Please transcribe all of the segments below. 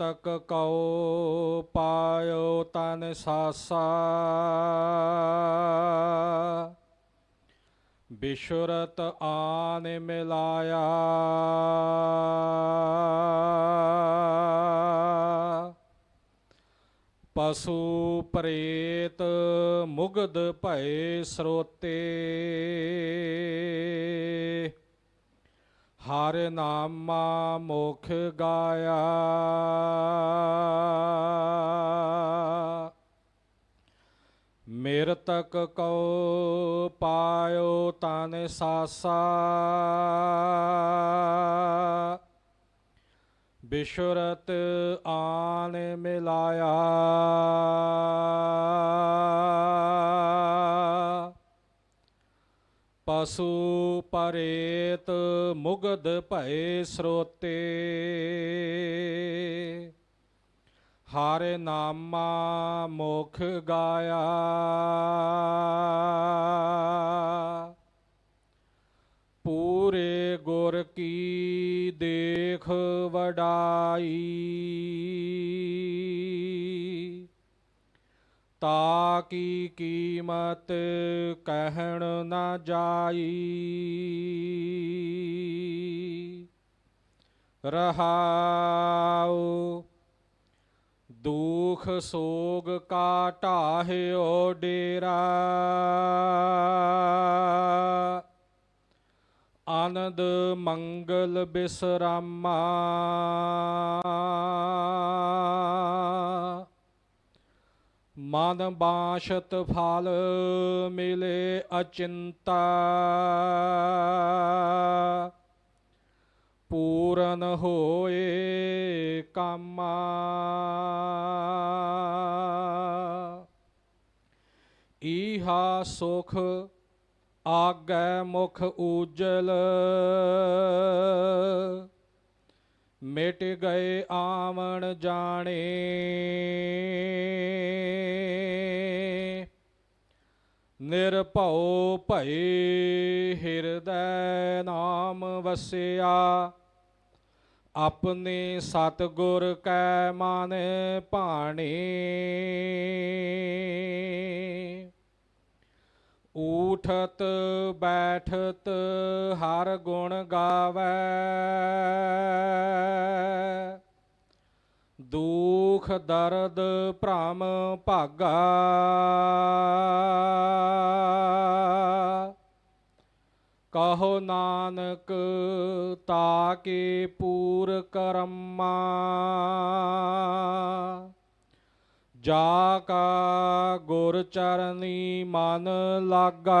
ਤਕ ਕਉ ਪਾਇਓ ਤਨ ਸਾਸਾ। ਬਿਸ਼ੁਰਤ ਆਨ ਮਿਲਾਇਆ। ਪਸ਼ੂ ਪ੍ਰੇਤ ਮੁਗਧ ਭਏ ਸਰੋਤੇ। ਹਰ ਨਾਮਾ ਮੁਖ ਗਾਇਆ। ਮੇਰ ਤਕ ਕਉ ਪਾਇਓ ਤਨ ਸਾਸਾ। ਬਿਸ਼ੁਰਤ ਆਨ ਮਿਲਾਇਆ। ਪਸ਼ੂ ਪਰੇਤ ਮੁਗਧ ਭਏ ਸਰੋਤੇ। ਹਰ ਨਾਮਾ ਮੁਖ ਗਾਇਆ। ਪੂਰੇ ਗੁਰ ਕੀ ਦੇਖ ਵਡਾਈ। ਤਾ ਕੀ ਕੀਮਤ ਕਹਿਣ ਨਾ ਜਾਈ? ਰਹਾਉ, ਦੁਖ ਸੋਗ ਕਾ ਢਾਹਿਓ ਡੇਰਾ। ਆਨੰਦ ਮੰਗਲ ਬਿਸਰਾਮਾ। ਮਨ ਬਾਸ਼ਤ ਫਲ ਮਿਲੇ ਅਚਿੰਤਾ। ਪੂਰਨ ਹੋਏ ਕਾਮਾ। ਈਹਾ ਸੁਖ ਆਗੈ ਮੁਖ ਉਜਲ। ਮਿਟ ਗਏ ਆਵਣ ਜਾਣੇ। ਨਿਰਭਉ ਭਈ ਹਿਰਦੈ ਨਾਮ ਵਸਿਆ। ਆਪਣੇ ਸਤਿਗੁਰ ਕੈ ਮਨ ਭਾਣੇ। ਊਠਤ ਬੈਠਤ ਹਰ ਗੁਣ ਗਾਵੇ। ਦੁਖ ਦਰਦ ਭ੍ਰਮ ਭਾਗਾ। ਕਹੋ ਨਾਨਕ ਤਾਕੇ ਪੂਰ ਕਰਮਾ ਜਾ ਕਾ ਗੁਰ ਚਰਨੀ ਮਨ ਲਾਗਾ।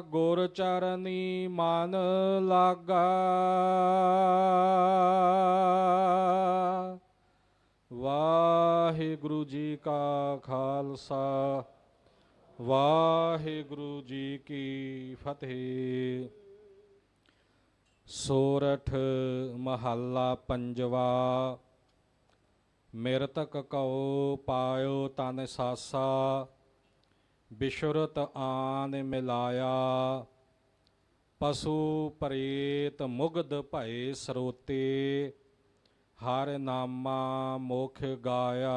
ਗੁਰ ਚਰਨੀ ਮਨ ਲਾਗਾ। ਵਾਹਿਗੁਰੂ ਜੀ ਕਾ ਖਾਲਸਾ, ਵਾਹਿਗੁਰੂ ਜੀ ਕੀ ਫਤਿਹ। ਸੋਰਠ ਮਹੱਲਾ ਪੰਜਵਾ, ਮਿਰਤਕ ਕਉ ਪਾਇਓ ਤਨ ਸਾਸਾ। ਬਿਸ਼ੁਰਤ ਆਨ ਮਿਲਾਇਆ ਪਸ਼ੂ ਪ੍ਰੇਤ ਮੁਗਧ ਭਏ ਸਰੋਤੇ ਹਰ ਨਾਮਾ ਮੁਖ ਗਾਇਆ।